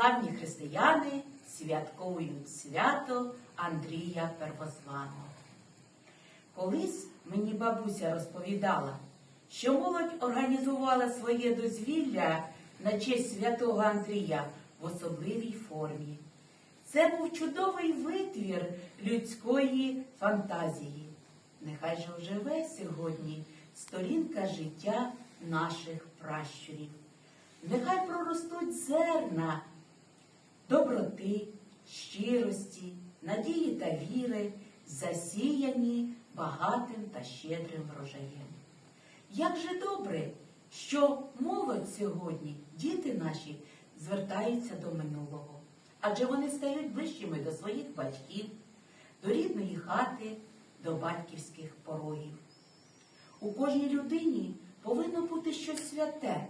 православні християни святковують свято Андрія Первозваного. Колись мені бабуся розповідала, що молодь організувала своє дозвілля на честь святого Андрія в особливій формі. Це був чудовий витвір людської фантазії. Нехай же оживе сьогодні сторінка життя наших пращурів. Нехай проростуть зерна доброти, щирості, надії та віри, засіяні багатим та щедрим врожаєм. Як же добре, що молодь сьогодні, діти наші, звертаються до минулого, адже вони стають ближчими до своїх батьків, до рідної хати, до батьківських порогів. У кожній людині повинно бути щось святе,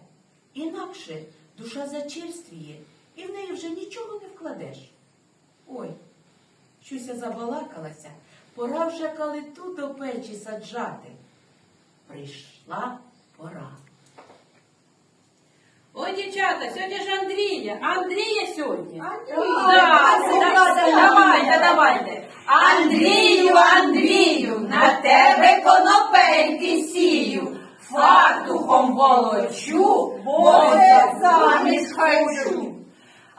інакше душа зачерствіє і в неї вже нічого не вкладеш. Ой, щось я забалакалася, пора вже калиту до печі саджати. Прийшла пора. Ой, дівчата, сьогодні ж Андрія. Андрія сьогодні. Давайте, давайте. Андрію, Андрію, на тебе конопельки сію. Фартухом волочу, бо заміж хочу.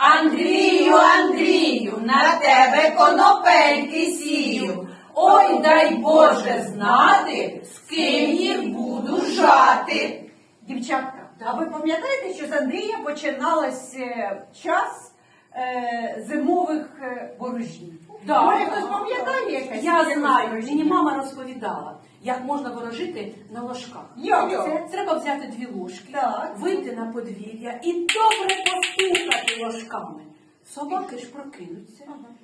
Андрію, Андрію, на тебе конопельки сію. Ой, дай Боже знати, з ким їх буду жати. Дівчатка, а ви пам'ятаєте, що з Андрія починалось е, час е, зимових е, ворожів? Да. Може, хтось пам'ятає якесь? Я знаю, мені мама розповідала, як можна ворожити на ложках. Це це? треба взяти дві ложки, Так. вийти на подвір'я і добре постукати ложками. Собаки ж прокинуться,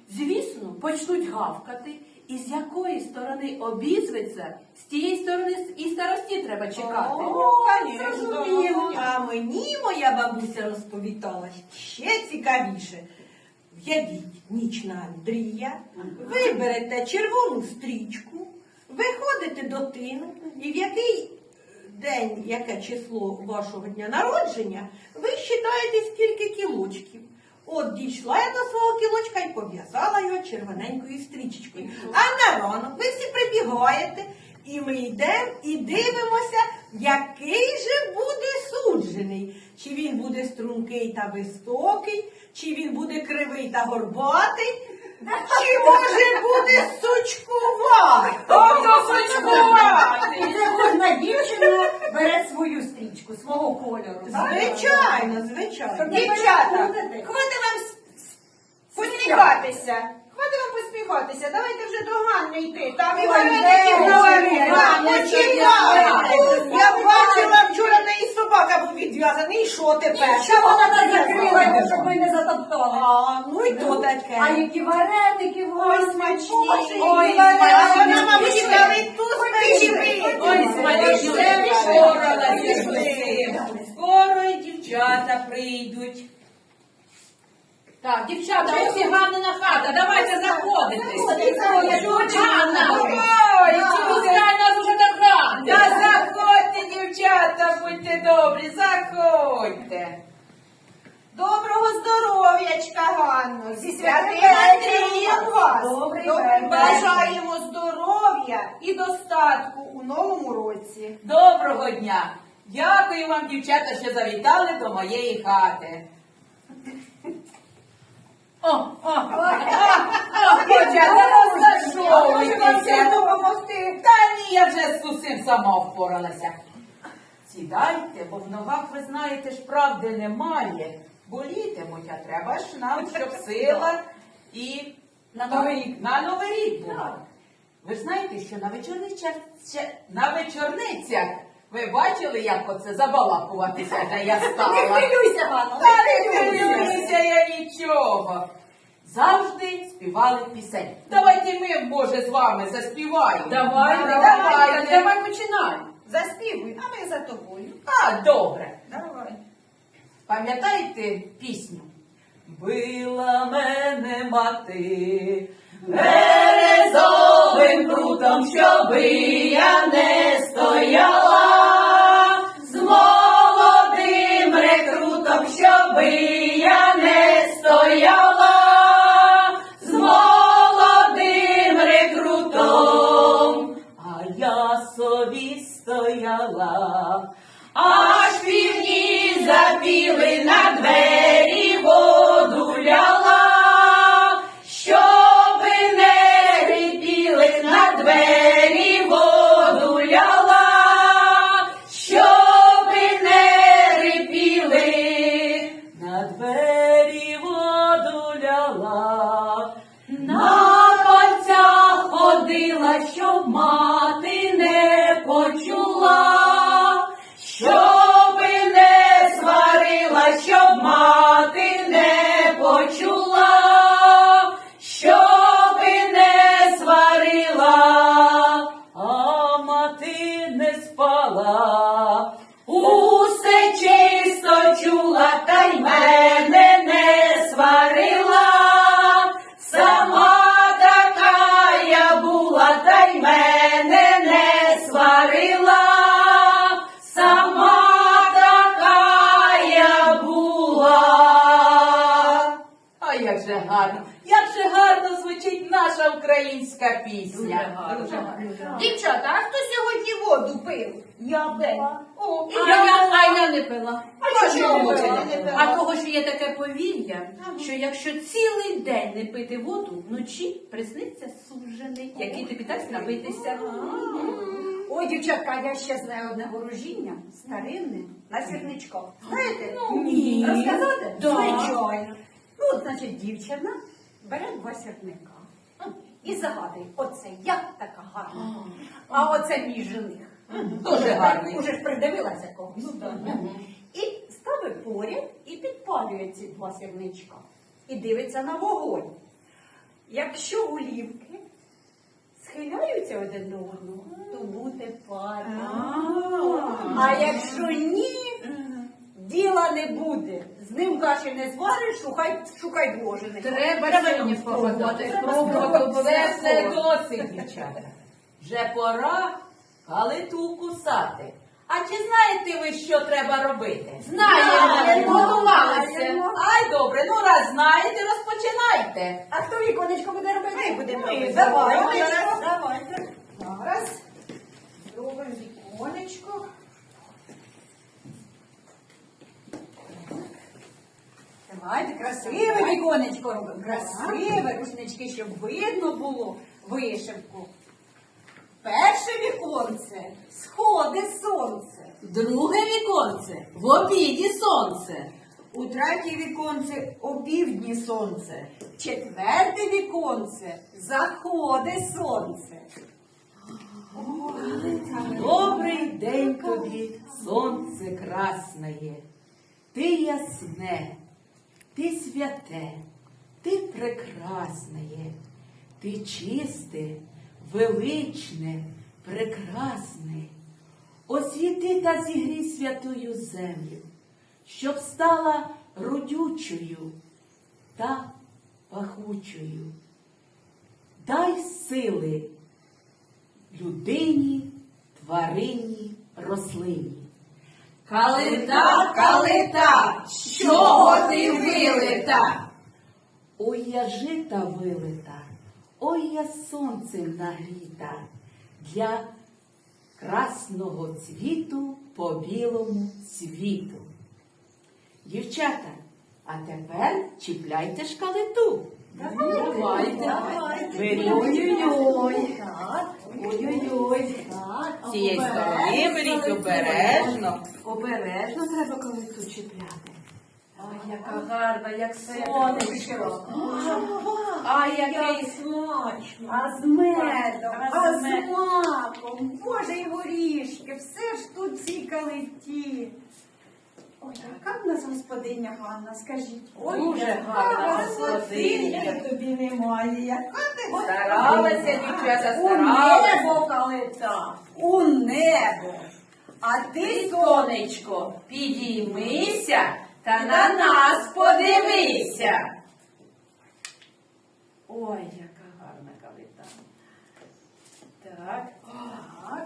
звісно, почнуть гавкати. І з якої сторони обізветься, з тієї сторони і старості треба чекати. О, Зрозуміло. А мені моя бабуся розповідала ще цікавіше. В'явіть ніч на Андрія, виберете червону стрічку, виходите до тину, і в який день, яке число вашого дня народження, ви считаєте, скільки кілочків. От дійшла я до свого кілочка і пов'язала його червоненькою стрічечкою. А на ранок ви всі прибігаєте, і ми йдемо і дивимося, який же буде суджений. Чи він буде стрункий та високий, чи він буде кривий та горбатий, може буде сучкуватий. Ото сучкувати. Це кожна дівчина бере свою стрічку, свого кольору. Звичайно, звичайно. Дівчата, хватить вам посміхатися. Хватить вам посміхатися. Давайте вже до Ганни йти. Там і наварили. ви? Ганна, чекайте. Я бачила вчора в неї собака був відв'язаний. І що тепер? Що вона так закрила його, щоб ми не затоптали? А, ну і то таке. А які вареники Ой, смачні. Ой, вона, мабуть, і ту спече. Ой, смачні, з усім. Скоро і дівчата прийдуть. Так, дівчата, ось і Ганнина хата, давайте заходити. Ганна, ой, пускай нас уже так Ганна. Та заходьте, дівчата, будьте добрі, заходьте. Доброго здоров'ячка, Ганно! Зі святим. Андрієм вас! Добрий вечір. Бажаємо здоров'я і достатку у новому році. Доброго дня! Дякую вам, дівчата, що завітали до моєї хати. О, о, о, о, дівчата, розташовуйтеся. допомогти. Та ні, я вже з усім сама впоралася. Сідайте, бо в ногах, ви знаєте ж, правди немає. Болітимуть, а треба ж нам, щоб сила і на новий рік, на новий рік була. Ви ж знаєте, що на вечорницях, на вечорницях ви бачили, як оце забалакуватися, та я Не стала. хвилюйся, Ганна, Та не не хвилююся я нічого. Завжди співали пісень. Давайте ми, може, з вами заспіваємо. Давайте, давайте. Давай починай. Заспівуй, а ми за тобою. А, добре. Давай. Пам'ятаєте пісню? Била мене мати березовим прутом, щоби я не стояла. Чисто чула, та й мене воду пив? Я пила. О, А я, а я не пила. А чому ви пила? не пила? А того, що є таке повір'я, що якщо цілий день не пити воду, вночі присниться сужений, який тобі дасть напитися. Ой, дівчатка, я ще знаю одне ворожіння старинне на сірничках. Знаєте? ні. Розказати? Да. Звичайно. Ну, от, значить, дівчина бере два сірника і загадує, оце я така гарна, а оце мій жених. Дуже гарний. Уже ж придивилася когось. І ставить поряд і підпалює ці два сірничка. І дивиться на вогонь. Якщо голівки схиляються один до одного, то буде пара. А якщо ні, діла не буде. З ним каші не звариш, шукай, шукай двожених. Треба сьогодні. Треба Спробувати Це все. досить, дівчата. Вже пора калиту кусати. А чи знаєте ви, що треба робити? Знаємо, готувалися. Ай, добре, ну раз знаєте, розпочинайте. А хто віконечко буде робити? Ми будемо робити. Давай. Олечко. Зараз зробимо віконечко. Давайте красиве віконечко робимо. Красиве, рушнички, щоб видно було вишивку. Перше віконце сходи сонце. Друге віконце в обіді сонце. У третє віконце опівдні сонце. Четверте віконце заходи сонце. Добрий день тобі, сонце красне. Ти ясне, ти святе, ти прекрасне, ти чисте, величне, прекрасне. Освіти та зігрій святую землю, щоб стала родючою та пахучою. Дай сили людині, тварині, рослині. Калита, калита, чого ти вилита? Ой, я жита вилита, ой, я сонцем нагріта, для красного цвіту по білому світу. Дівчата, а тепер чіпляйте шкалиту. Давайте. Ой-ой-ой. Ой-ой-ой. З цієї сторони беріть обережно. Обережно треба калиту чіпляти. Ой, яка гарна, як сонечко. А який смачно. А з медом, А з маком, боже й горішки, все ж тут ці калиті. Ой, яка в нас господиня Ганна, скажіть. Ой, Дуже яка гарна господиня. господиня. тобі немає. Яка Старалася, дівчата, У старалася. небо калита, у небо. А ти, сонечко, підіймися та на нас подивися. Ой, яка гарна калита. Так.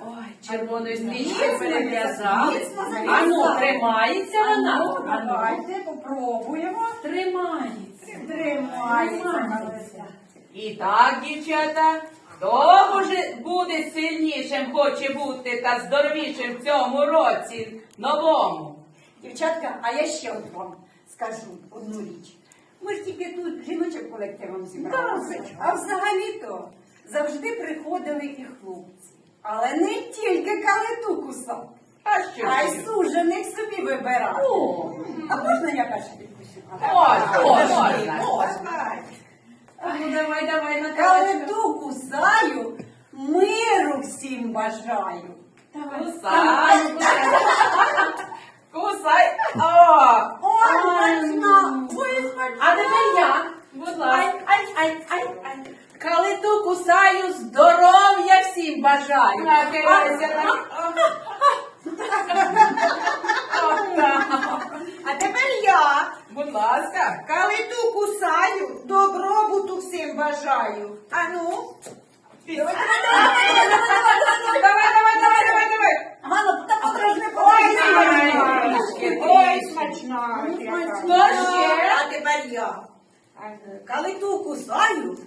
Ой, червоною стрічкою Міцно, перев'язали. міцно А ну, тримається вона. ну, А ну, давайте попробуємо. Тримається. Тримається калита. І так, дівчата, Хто буде сильнішим, хоче бути та здоровішим в цьому році новому? Дівчатка, а я ще от вам скажу одну річ. Ми ж тільки тут жіночим колективом зібралися. А взагалі-то завжди приходили і хлопці. Але не тільки калиту кусав, А що? а й сужених собі вибирати. О, А можна я перша підкусю? Можна, можна. Ну давай, давай, Наталочка. Калиту кусаю, миру всім бажаю. Кусай. Кусай. О, Ой! Ой, смачна! А тепер я. будь ласка. Ай, ай, ай, ай. Калиту кусаю, здоров'я всім бажаю. Нахилайся на... А тепер я. Будь ласка. Калиту кусаю, добробуту всім бажаю. А ну, Давай, давай, давай, давай, давай. Ганна, та подражни, ой, смачна, смачна. Ще? А тепер я. Калиту кусаю,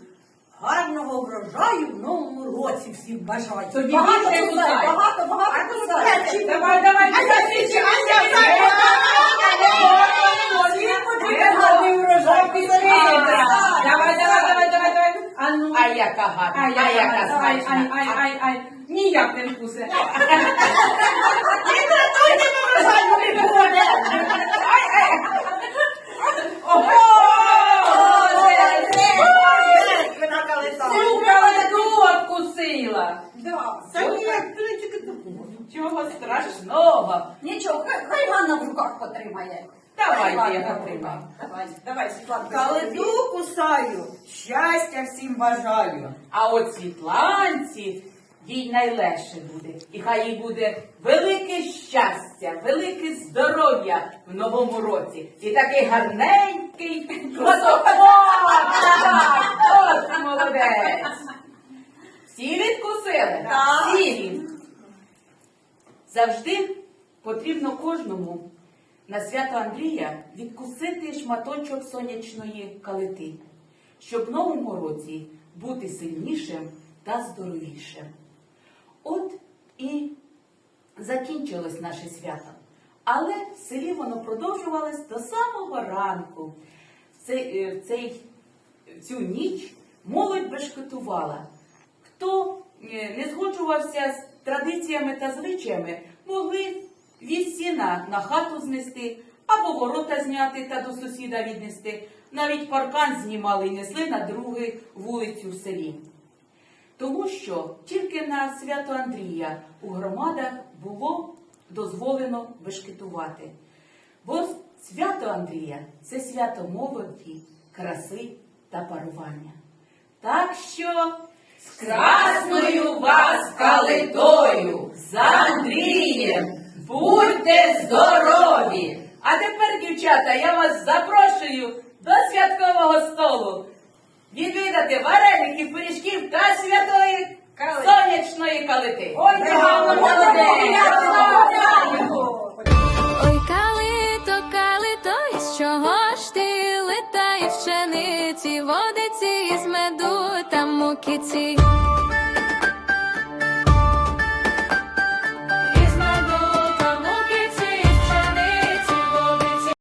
гарного врожаю в новому році всім бажаю. Тоді Багато кусай, багато, багато ну, кусай. п'ять. Давай, давай, А я свічу, а я Гарний урожай Давай, давай, давай, давай, давай. А ну. А яка гарна, а яка Давай, ай, ай, ай, ай. Ніяк не вкусе. Вона калита. Цю калиту откусила. Да. Чого страшного? Нічого, хай, хай Ганна в руках потримає. Давай, Хай я потримаю. Давай, давай, Світлана. Калиту кусаю, щастя всім бажаю. А от Світланці їй найлегше буде. І хай їй буде велике щастя, велике здоров'я в новому році. І такий гарненький. Так, От молодець. Всі відкусили? Так. Всі. Завжди потрібно кожному на свято Андрія відкусити шматочок сонячної калити, щоб в новому році бути сильнішим та здоровішим. От і закінчилось наше свято. Але в селі воно продовжувалось до самого ранку. В цей, е, в цей, в цю ніч молодь бешкетувала. Хто е, не згоджувався з традиціями та звичаями, могли вісь сіна на хату знести або ворота зняти та до сусіда віднести. Навіть паркан знімали і несли на другу вулицю в селі. Тому що тільки на свято Андрія у громадах було дозволено бешкетувати. Бо свято Андрія це свято молоді, краси та парування. Так що з красною вас калитою, з Андрієм, будьте здорові! А тепер, дівчата, я вас запрошую до святкового столу відвідати вареників, пиріжків та святої сонячної калити. Ой, Браво, Ой, калито, калито, із чого ж ти летаєш пшениці, водиці з меду та мукиці?